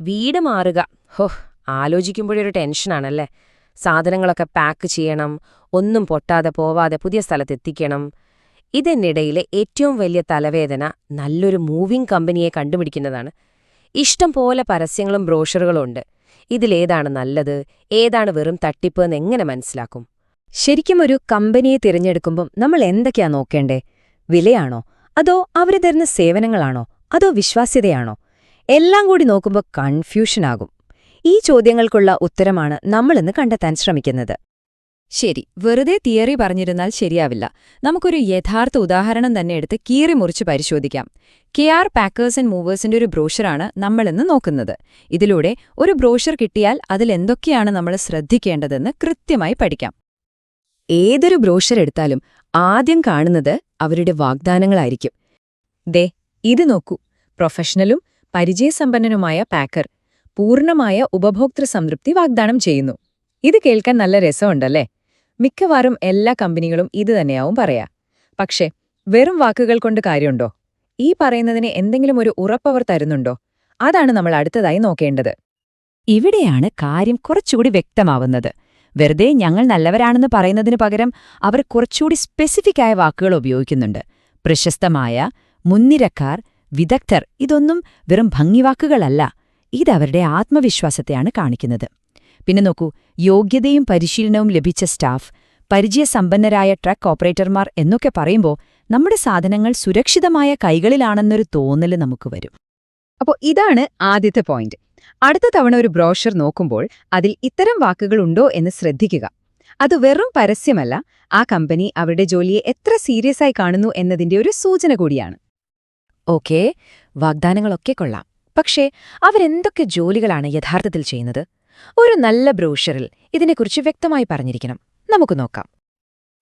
വീട് മാറുക. ഹോ ആലോചിക്കുമ്പോഴൊരു ടെൻഷനാണല്ലേ സാധനങ്ങളൊക്കെ പാക്ക് ചെയ്യണം ഒന്നും പൊട്ടാതെ പോവാതെ പുതിയ സ്ഥലത്തെത്തിക്കണം ഇതിനിടയിലെ ഏറ്റവും വലിയ തലവേദന നല്ലൊരു മൂവിംഗ് കമ്പനിയെ കണ്ടുപിടിക്കുന്നതാണ്. ഇഷ്ടം പോലെ പരസ്യങ്ങളും ബ്രോഷറുകളും ഉണ്ട്. ഇതിലേതാണ് നല്ലത് ഏതാണ് വെറും തട്ടിപ്പ് എന്ന് എങ്ങനെ മനസ്സിലാക്കും? ശരിക്കും ഒരു കമ്പനിയെ തിരഞ്ഞെടുക്കുമ്പം നമ്മൾ എന്തൊക്കെയാ നോക്കേണ്ടേ? വിലയാണോ? അതോ അവർ തരുന്ന സേവനങ്ങളാണോ? അതോ വിശ്വാസ്യതയാണോ? എല്ലാം കൂടി നോക്കുമ്പോൾ കൺഫ്യൂഷനാകും. ഈ ചോദ്യങ്ങൾക്കുള്ള ഉത്തരമാണ് നമ്മളിന്ന് കണ്ടെത്താൻ ശ്രമിക്കുന്നത്. ശരി വെറുതെ തിയറി പറഞ്ഞിരുന്നാൽ ശരിയാവില്ല. നമുക്കൊരു യഥാർത്ഥ ഉദാഹരണം തന്നെ എടുത്ത് കീറി മുറിച്ച് പരിശോധിക്കാം. കെ ആർ പാക്കേഴ്സ് ആൻഡ് മൂവേഴ്സിന്റെ ഒരു ബ്രോഷറാണ് നമ്മളിന്ന് നോക്കുന്നത്. ഇതിലൂടെ ഒരു ബ്രോഷർ കിട്ടിയാൽ അതിലെന്തൊക്കെയാണ് നമ്മൾ ശ്രദ്ധിക്കേണ്ടതെന്ന് കൃത്യമായി പഠിക്കാം. ഏതൊരു ബ്രോഷർ എടുത്താലും ആദ്യം കാണുന്നത് അവരുടെ വാഗ്ദാനങ്ങളായിരിക്കും. ദേ ഇത് നോക്കൂ. പ്രൊഫഷണലും പരിചയസമ്പന്നനുമായ പാക്കർ പൂർണമായ ഉപഭോക്തൃ സംതൃപ്തി വാഗ്ദാനം ചെയ്യുന്നു. ഇത് കേൾക്കാൻ നല്ല രസമുണ്ടല്ലേ? മിക്കവാറും എല്ലാ കമ്പനികളും ഇത് തന്നെയാവും പറയാ. പക്ഷേ വെറും വാക്കുകൾ കൊണ്ട് കാര്യമുണ്ടോ? ഈ പറയുന്നതിന് എന്തെങ്കിലും ഒരു ഉറപ്പവർ തരുന്നുണ്ടോ? അതാണ് നമ്മൾ അടുത്തതായി നോക്കേണ്ടത്. ഇവിടെയാണ് കാര്യം കുറച്ചുകൂടി വ്യക്തമാവുന്നത്. വെറുതെ ഞങ്ങൾ നല്ലവരാണെന്ന് പറയുന്നതിന് പകരം അവർ കുറച്ചുകൂടി സ്പെസിഫിക് ആയ വാക്കുകൾ ഉപയോഗിക്കുന്നുണ്ട്. പ്രശസ്തമായ മുൻനിരക്കാർ വിദഗ്ധർ ഇതൊന്നും വെറും ഭംഗിവാക്കുകളല്ല. ഇതവരുടെ ആത്മവിശ്വാസത്തെയാണ് കാണിക്കുന്നത്. പിന്നെ നോക്കൂ യോഗ്യതയും പരിശീലനവും ലഭിച്ച സ്റ്റാഫ് പരിചയസമ്പന്നരായ ട്രക്ക് ഓപ്പറേറ്റർമാർ എന്നൊക്കെ പറയുമ്പോൾ നമ്മുടെ സാധനങ്ങൾ സുരക്ഷിതമായ കൈകളിലാണെന്നൊരു തോന്നൽ നമുക്ക് വരും. അപ്പോൾ ഇതാണ് ആദ്യത്തെ പോയിന്റ്. അടുത്ത തവണ ഒരു ബ്രോഷർ നോക്കുമ്പോൾ അതിൽ ഇത്തരം വാക്കുകളുണ്ടോ എന്ന് ശ്രദ്ധിക്കുക. അത് വെറും പരസ്യമല്ല ആ കമ്പനി അവരുടെ ജോലിയെ എത്ര സീരിയസ് ആയി കാണുന്നു എന്നതിന്റെ ഒരു സൂചന കൂടിയാണ്. ഓക്കേ വാഗ്ദാനങ്ങളൊക്കെ കൊള്ളാം. പക്ഷേ അവരെന്തൊക്കെ ജോലികളാണ് യഥാർത്ഥത്തിൽ ചെയ്യുന്നത്? ഒരു നല്ല ബ്രോഷറിൽ ഇതിനെക്കുറിച്ച് വ്യക്തമായി പറഞ്ഞിരിക്കണം. നമുക്ക് നോക്കാം.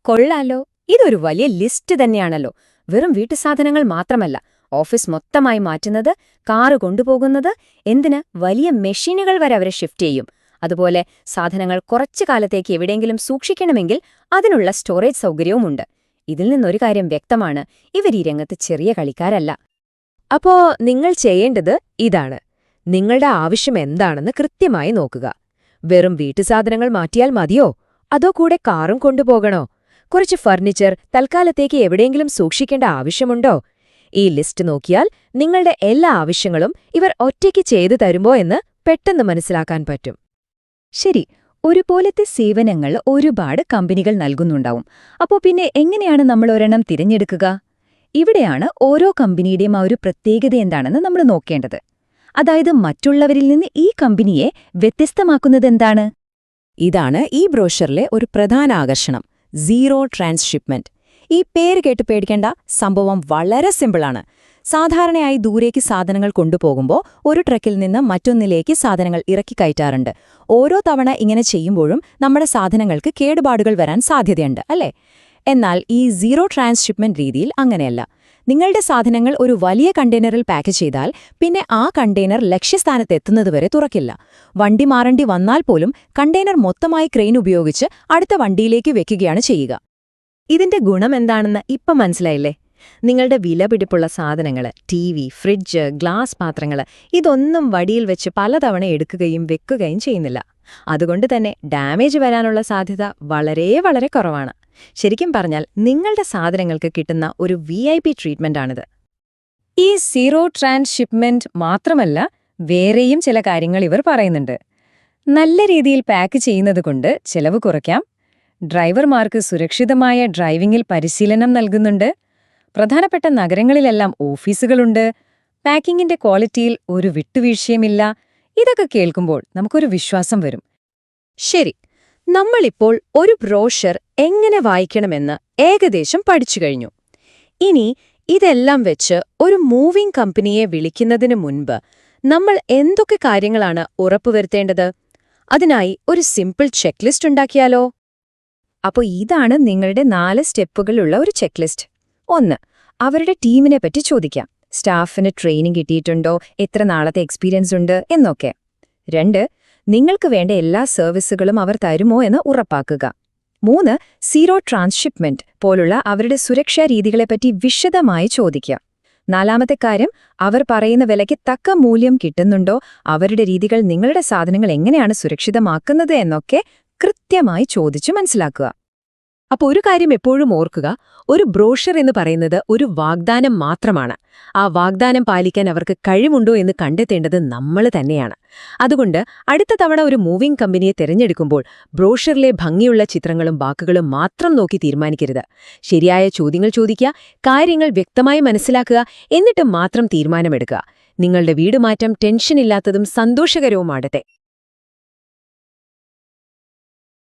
കൊള്ളാലോ ഇതൊരു വലിയ ലിസ്റ്റ് തന്നെയാണല്ലോ. വെറും വീട്ടുസാധനങ്ങൾ മാത്രമല്ല ഓഫീസ് മൊത്തമായി മാറ്റുന്നത് കാറ് കൊണ്ടുപോകുന്നത് എന്തിന് വലിയ മെഷീനുകൾ വരെ അവരെ ഷിഫ്റ്റ് ചെയ്യും. അതുപോലെ സാധനങ്ങൾ കുറച്ചു കാലത്തേക്ക് എവിടെയെങ്കിലും സൂക്ഷിക്കണമെങ്കിൽ അതിനുള്ള സ്റ്റോറേജ് സൗകര്യവുമുണ്ട്. ഇതിൽ നിന്നൊരു കാര്യം വ്യക്തമാണ് ഇവർ രംഗത്ത് ചെറിയ കളിക്കാരല്ല. അപ്പോ നിങ്ങൾ ചെയ്യേണ്ടത് ഇതാണ്. നിങ്ങളുടെ ആവശ്യം എന്താണെന്ന് കൃത്യമായി നോക്കുക. വെറും വീട്ടുസാധനങ്ങൾ മാറ്റിയാൽ മതിയോ? അതോ കൂടെ കാറും കൊണ്ടുപോകണോ? കുറച്ച് ഫർണിച്ചർ തൽക്കാലത്തേക്ക് എവിടെയെങ്കിലും സൂക്ഷിക്കേണ്ട ആവശ്യമുണ്ടോ? ഈ ലിസ്റ്റ് നോക്കിയാൽ നിങ്ങളുടെ എല്ലാ ആവശ്യങ്ങളും ഇവർ ഒറ്റയ്ക്ക് ചെയ്തു തരുമോ എന്ന് പെട്ടെന്ന് മനസ്സിലാക്കാൻ പറ്റും. ശരി ഒരുപോലത്തെ സേവനങ്ങൾ ഒരുപാട് കമ്പനികൾ നൽകുന്നുണ്ടാവും. അപ്പോ പിന്നെ എങ്ങനെയാണ് നമ്മൾ ഒരെണ്ണം തിരഞ്ഞെടുക്കുക? ഇവിടെയാണ് ഓരോ കമ്പനിയുടെയും ആ ഒരു പ്രത്യേകത എന്താണെന്ന് നമ്മൾ നോക്കേണ്ടത്. അതായത് മറ്റുള്ളവരിൽ നിന്ന് ഈ കമ്പനിയെ വ്യത്യസ്തമാക്കുന്നത് എന്താണ്? ഇതാണ് ഈ ബ്രോഷറിലെ ഒരു പ്രധാന ആകർഷണം സീറോ ട്രാൻസ്ഷിപ്മെന്റ്. ഈ പേര് കേട്ട് പേടിക്കേണ്ട സംഭവം വളരെ സിമ്പിളാണ്. സാധാരണയായി ദൂരേക്ക് സാധനങ്ങൾ കൊണ്ടുപോകുമ്പോൾ ഒരു ട്രക്കിൽ നിന്ന് മറ്റൊന്നിലേക്ക് സാധനങ്ങൾ ഇറക്കി കയറ്റാറുണ്ട്. ഓരോ തവണ ഇങ്ങനെ ചെയ്യുമ്പോഴും നമ്മുടെ സാധനങ്ങൾക്ക് കേടുപാടുകൾ വരാൻ സാധ്യതയുണ്ട് അല്ലേ? എന്നാൽ ഈ സീറോ ട്രാൻസ്ഷിപ്മെന്റ് രീതിയിൽ അങ്ങനെയല്ല. നിങ്ങളുടെ സാധനങ്ങൾ ഒരു വലിയ കണ്ടെയ്നറിൽ പാക്ക് ചെയ്താൽ പിന്നെ ആ കണ്ടെയ്നർ ലക്ഷ്യസ്ഥാനത്ത് എത്തുന്നതുവരെ തുറക്കില്ല. വണ്ടി മാറേണ്ടി വന്നാൽ പോലും കണ്ടെയ്നർ മൊത്തമായി ക്രെയിൻ ഉപയോഗിച്ച് അടുത്ത വണ്ടിയിലേക്ക് വെക്കുകയാണ് ചെയ്യുക. ഇതിന്റെ ഗുണം എന്താണെന്ന് ഇപ്പം മനസ്സിലായില്ലേ? നിങ്ങളുടെ വിലപിടിപ്പുള്ള സാധനങ്ങൾ ടി വി ഫ്രിഡ്ജ് ഗ്ലാസ് പാത്രങ്ങൾ ഇതൊന്നും വടിയിൽ വെച്ച് പലതവണ എടുക്കുകയും വെക്കുകയും ചെയ്യുന്നില്ല. അതുകൊണ്ട് തന്നെ ഡാമേജ് വരാനുള്ള സാധ്യത വളരെ വളരെ കുറവാണ്. ശരിക്കും പറഞ്ഞാൽ നിങ്ങളുടെ സാധനങ്ങൾക്ക് കിട്ടുന്ന ഒരു വി ഐ പി ട്രീറ്റ്മെന്റാണിത് ഈ സീറോ ട്രാൻസ്ഷിപ്മെന്റ് മാത്രമല്ല വേറെയും ചില കാര്യങ്ങൾ ഇവർ പറയുന്നുണ്ട്. നല്ല രീതിയിൽ പാക്ക് ചെയ്യുന്നതുകൊണ്ട് ചെലവ് കുറയ്ക്കാം. ഡ്രൈവർമാർക്ക് സുരക്ഷിതമായ ഡ്രൈവിംഗിൽ പരിശീലനം നൽകുന്നുണ്ട്. പ്രധാനപ്പെട്ട നഗരങ്ങളിലെല്ലാം ഓഫീസുകളുണ്ട്. പാക്കിങ്ങിന്റെ ക്വാളിറ്റിയിൽ ഒരു വിട്ടുവീഴ്ചയുമില്ല. ഇതൊക്കെ കേൾക്കുമ്പോൾ നമുക്കൊരു വിശ്വാസം വരും. ശരി നമ്മളിപ്പോൾ ഒരു ബ്രോഷർ എങ്ങനെ വായിക്കണമെന്ന് ഏകദേശം പഠിച്ചു കഴിഞ്ഞു. ഇനി ഇതെല്ലാം വെച്ച് ഒരു മൂവിംഗ് കമ്പനിയെ വിളിക്കുന്നതിന് മുൻപ് നമ്മൾ എന്തൊക്കെ കാര്യങ്ങളാണ് ഉറപ്പുവരുത്തേണ്ടത്? അതിനായി ഒരു സിമ്പിൾ ചെക്ക്ലിസ്റ്റ് ഉണ്ടാക്കിയാലോ? അപ്പോൾ ഇതാണ് നിങ്ങളുടെ നാല് സ്റ്റെപ്പുകളുള്ള ഒരു ചെക്ക് ലിസ്റ്റ് ഒന്ന് അവരുടെ ടീമിനെ പറ്റി ചോദിക്കാം. സ്റ്റാഫിന് ട്രെയിനിങ് കിട്ടിയിട്ടുണ്ടോ? എത്ര നാളത്തെ എക്സ്പീരിയൻസ് ഉണ്ട്? എന്നൊക്കെ. രണ്ട് നിങ്ങൾക്ക് വേണ്ട എല്ലാ സർവീസുകളും അവർ തരുമോ എന്ന് ഉറപ്പാക്കുക. മൂന്ന് സീറോ ട്രാൻസ്ഷിപ്മെന്റ് പോലുള്ള അവരുടെ സുരക്ഷാ രീതികളെപ്പറ്റി വിശദമായി ചോദിക്കുക. നാലാമത്തെ കാര്യം അവർ പറയുന്ന വിലയ്ക്ക് തക്ക മൂല്യം കിട്ടുന്നുണ്ടോ? അവരുടെ രീതികൾ നിങ്ങളുടെ സാധനങ്ങൾ എങ്ങനെയാണ് സുരക്ഷിതമാക്കുന്നത് എന്നൊക്കെ കൃത്യമായി ചോദിച്ചു മനസ്സിലാക്കുക. അപ്പൊ ഒരു കാര്യം എപ്പോഴും ഓർക്കുക ഒരു ബ്രോഷർ എന്ന് പറയുന്നത് ഒരു വാഗ്ദാനം മാത്രമാണ്. ആ വാഗ്ദാനം പാലിക്കാൻ അവർക്ക് കഴിവുണ്ടോ എന്ന് കണ്ടെത്തേണ്ടത് നമ്മൾ തന്നെയാണ്. അതുകൊണ്ട് അടുത്ത തവണ ഒരു മൂവിംഗ് കമ്പനിയെ തിരഞ്ഞെടുക്കുമ്പോൾ ബ്രോഷറിലെ ഭംഗിയുള്ള ചിത്രങ്ങളും വാക്കുകളും മാത്രം നോക്കി തീരുമാനിക്കരുത്. ശരിയായ ചോദ്യങ്ങൾ ചോദിക്കുക കാര്യങ്ങൾ വ്യക്തമായി മനസ്സിലാക്കുക എന്നിട്ട് മാത്രം തീരുമാനമെടുക്കുക. നിങ്ങളുടെ വീട് മാറ്റം ടെൻഷനില്ലാത്തതും സന്തോഷകരവുമാടട്ടെ